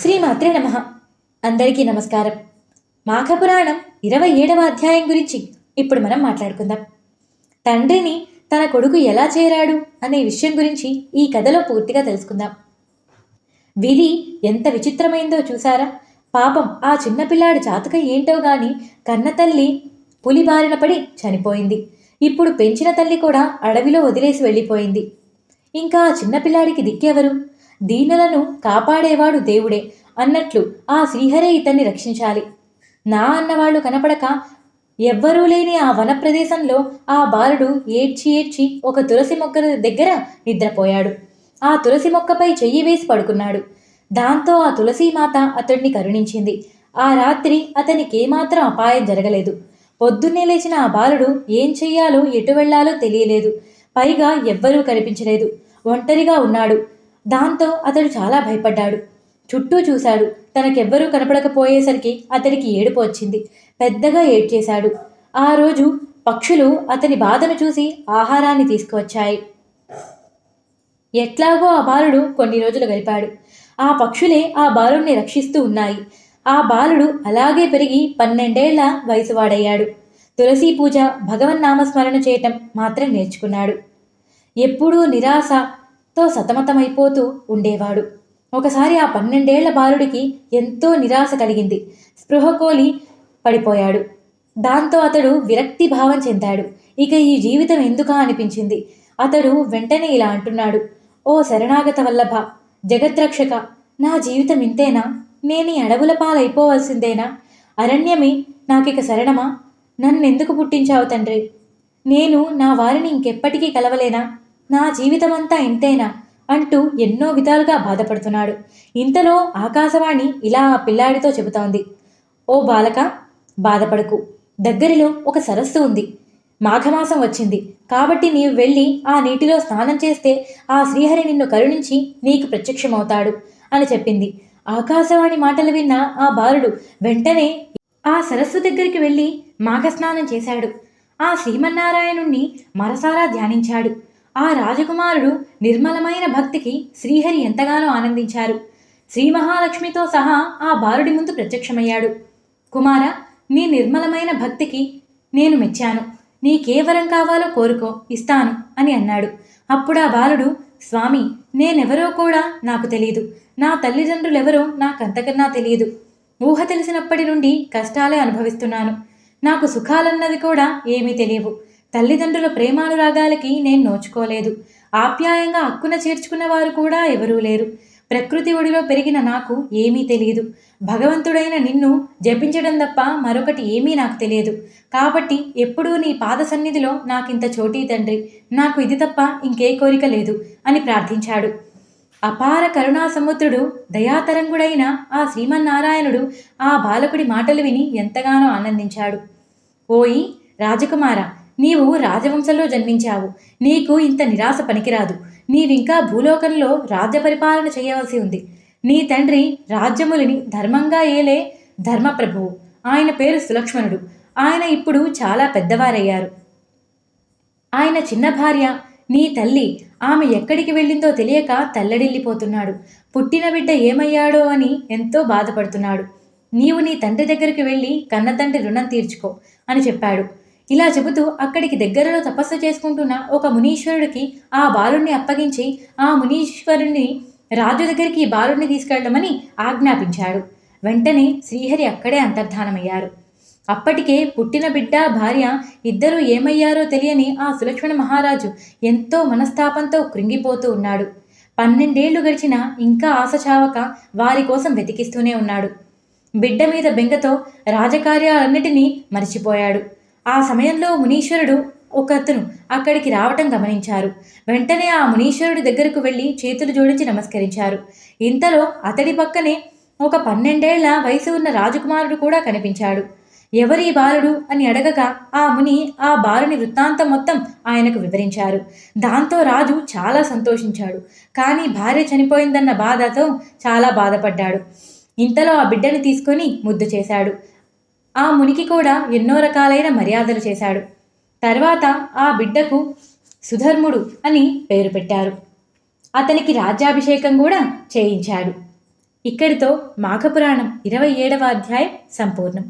శ్రీమాత్రే నమ. అందరికీ నమస్కారం. మాఘపురాణం ఇరవై ఏడవ అధ్యాయం గురించి ఇప్పుడు మనం మాట్లాడుకుందాం. తండ్రిని తన కొడుకు ఎలా చేరాడు అనే విషయం గురించి ఈ కథలో పూర్తిగా తెలుసుకుందాం. విధి ఎంత విచిత్రమైందో చూసారా? పాపం ఆ చిన్నపిల్లాడి జాతక ఏంటో గాని కన్నతల్లి పులి బారిన పడి చనిపోయింది. ఇప్పుడు పెంచిన తల్లి కూడా అడవిలో వదిలేసి వెళ్ళిపోయింది. ఇంకా ఆ చిన్నపిల్లాడికి దిక్కెవరు? దీనులను కాపాడేవాడు దేవుడే అన్నట్లు ఆ శ్రీహరే ఇతన్ని రక్షించాలి. నా అన్నవాళ్ళు కనపడక ఎవ్వరూ లేని ఆ వన ప్రదేశంలో ఆ బాలుడు ఏడ్చి ఏడ్చి ఒక తులసి మొక్క దగ్గర నిద్రపోయాడు. ఆ తులసి మొక్కపై చెయ్యి వేసి పడుకున్నాడు. దాంతో ఆ తులసీమాత అతడిని కరుణించింది. ఆ రాత్రి అతనికేమాత్రం అపాయం జరగలేదు. పొద్దున్నే లేచిన ఆ బాలుడు ఏం చెయ్యాలో ఎటు వెళ్ళాలో తెలియలేదు. పైగా ఎవ్వరూ కనిపించలేదు. ఒంటరిగా ఉన్నాడు. దాంతో అతడు చాలా భయపడ్డాడు. చుట్టూ చూశాడు. తనకెవ్వరూ కనపడకపోయేసరికి అతడికి ఏడుపు వచ్చింది. పెద్దగా ఏడ్చేశాడు. ఆ రోజు పక్షులు అతని బాధను చూసి ఆహారాన్ని తీసుకువచ్చాయి. ఎట్లాగో ఆ బాలుడు కొన్ని రోజులు గడిపాడు. ఆ పక్షులే ఆ బాలుడిని రక్షిస్తూ ఉన్నాయి. ఆ బాలుడు అలాగే పెరిగి పన్నెండేళ్ళ వయసువాడయ్యాడు. తులసీ పూజ భగవన్నామస్మరణ చేయటం మాత్రం నేర్చుకున్నాడు. ఎప్పుడూ నిరాశ తో సతమతమైపోతూ ఉండేవాడు. ఒకసారి ఆ పన్నెండేళ్ళ బాలుడికి ఎంతో నిరాశ కలిగింది. స్పృహకోలి పడిపోయాడు. దాంతో అతడు విరక్తి భావం చెందాడు. ఇక ఈ జీవితం ఎందుకా అనిపించింది? అతడు వెంటనే ఇలా అంటున్నాడు. ఓ శరణాగత వల్లభ జగద్రక్షక నా జీవితం ఇంతేనా? నేను ఈ అడవుల పాలైపోవలసిందేనా? అరణ్యమే నాకిక శరణమా? నన్నెందుకు పుట్టించావు తండ్రి? నేను నా వారిని ఇంకెప్పటికీ కలవలేనా? నా జీవితమంతా ఇంతేనా? అంటూ ఎన్నో విధాలుగా బాధపడుతున్నాడు. ఇంతలో ఆకాశవాణి ఇలా ఆ పిల్లాడితో చెబుతోంది. ఓ బాలక బాధపడకు. దగ్గరలో ఒక సరస్సు ఉంది. మాఘమాసం వచ్చింది. కాబట్టి నీవు వెళ్ళి ఆ నీటిలో స్నానం చేస్తే ఆ శ్రీహరి నిన్ను కరుణించి నీకు ప్రత్యక్షమవుతాడు అని చెప్పింది. ఆకాశవాణి మాటలు విన్న ఆ బాలుడు వెంటనే ఆ సరస్సు దగ్గరికి వెళ్ళి మాఘస్నానం చేశాడు. ఆ శ్రీమన్నారాయణుణ్ణి మరసారా ధ్యానించాడు. ఆ రాజకుమారుడు నిర్మలమైన భక్తికి శ్రీహరి ఎంతగానో ఆనందించారు. శ్రీ మహాలక్ష్మితో సహా ఆ బాలుడి ముందు ప్రత్యక్షమయ్యాడు. కుమార నీ నిర్మలమైన భక్తికి నేను మెచ్చాను. నీకేవరం కావాలో కోరుకో ఇస్తాను అని అన్నాడు. అప్పుడు ఆ బాలుడు స్వామి నేనెవరో కూడా నాకు తెలియదు నా తల్లిదండ్రులెవరో నాకంతకన్నా తెలియదు ఊహ తెలిసినప్పటి నుండి కష్టాలే అనుభవిస్తున్నాను. నాకు సుఖాలన్నది కూడా ఏమీ తెలియవు. తల్లిదండ్రుల ప్రేమానురాగాలకి నేను నోచుకోలేదు. ఆప్యాయంగా హక్కున చేర్చుకున్న వారు కూడా ఎవరూ లేరు. ప్రకృతి ఒడిలో పెరిగిన నాకు ఏమీ తెలియదు భగవంతుడైన నిన్ను జపించడం తప్ప మరొకటి ఏమీ నాకు తెలియదు. కాబట్టి ఎప్పుడూ నీ పాద సన్నిధిలో నాకింత చోటీ తండ్రి. నాకు ఇది తప్ప ఇంకే కోరిక లేదు అని ప్రార్థించాడు. అపార కరుణా సముద్రుడు దయాతరంగుడైన ఆ శ్రీమన్నారాయణుడు ఆ బాలకుడి మాటలు విని ఎంతగానో ఆనందించాడు. ఓయి రాజకుమార నీవు రాజవంశంలో జన్మించావు. నీకు ఇంత నిరాశ పనికిరాదు. నీవింకా భూలోకంలో రాజ్య పరిపాలన చేయవలసి ఉంది. నీ తండ్రి రాజ్యములని ధర్మంగా ఏలే ధర్మప్రభువు. ఆయన పేరు సులక్ష్మణుడు. ఆయన ఇప్పుడు చాలా పెద్దవారయ్యారు. ఆయన చిన్న భార్య నీ తల్లి ఆమె ఎక్కడికి వెళ్ళిందో తెలియక తల్లడిల్లిపోతున్నాడు. పుట్టిన బిడ్డ ఏమయ్యాడో అని ఎంతో బాధపడుతున్నాడు. నీవు నీ తండ్రి దగ్గరికి వెళ్ళి కన్నతండ్రి రుణం తీర్చుకో అని చెప్పాడు. ఇలా చెబుతూ అక్కడికి దగ్గరలో తపస్సు చేసుకుంటున్న ఒక మునీశ్వరుడికి ఆ బాలుణ్ణి అప్పగించి ఆ మునీశ్వరుణ్ణి రాజు దగ్గరికి ఈ బాలుణ్ణి తీసుకెళ్ళమని ఆజ్ఞాపించాడు. వెంటనే శ్రీహరి అక్కడే అంతర్ధానమయ్యారు. అప్పటికే పుట్టిన బిడ్డ భార్య ఇద్దరూ ఏమయ్యారో తెలియని ఆ సులక్ష్మణ మహారాజు ఎంతో మనస్తాపంతో కృంగిపోతూ ఉన్నాడు. పన్నెండేళ్ళు గడిచినా ఇంకా ఆశ చావక వారి కోసం వెతికిస్తూనే ఉన్నాడు. బిడ్డ మీద బెంగతో రాజకార్యాలన్నిటినీ మరిచిపోయాడు. ఆ సమయంలో మునీశ్వరుడు ఒకతను అక్కడికి రావటం గమనించారు. వెంటనే ఆ మునీశ్వరుడి దగ్గరకు వెళ్ళి చేతులు జోడించి నమస్కరించారు. ఇంతలో అతడి పక్కనే ఒక పన్నెండేళ్ళ వయసు ఉన్న రాజకుమారుడు కూడా కనిపించాడు. ఎవరి బాలుడు అని అడగగా ఆ ముని ఆ బాలుని వృత్తాంతం మొత్తం ఆయనకు వివరించారు. దాంతో రాజు చాలా సంతోషించాడు. కానీ భార్య చనిపోయిందన్న బాధతో చాలా బాధపడ్డాడు. ఇంతలో ఆ బిడ్డని తీసుకొని ముద్దు చేశాడు. ఆ మునికి కూడా ఎన్నో రకాలైన మర్యాదలు చేశాడు. తర్వాత ఆ బిడ్డకు సుధర్ముడు అని పేరు పెట్టారు. అతనికి రాజ్యాభిషేకం కూడా చేయించాడు. ఇక్కడితో మాఘపురాణం ఇరవై ఏడవ అధ్యాయం సంపూర్ణం.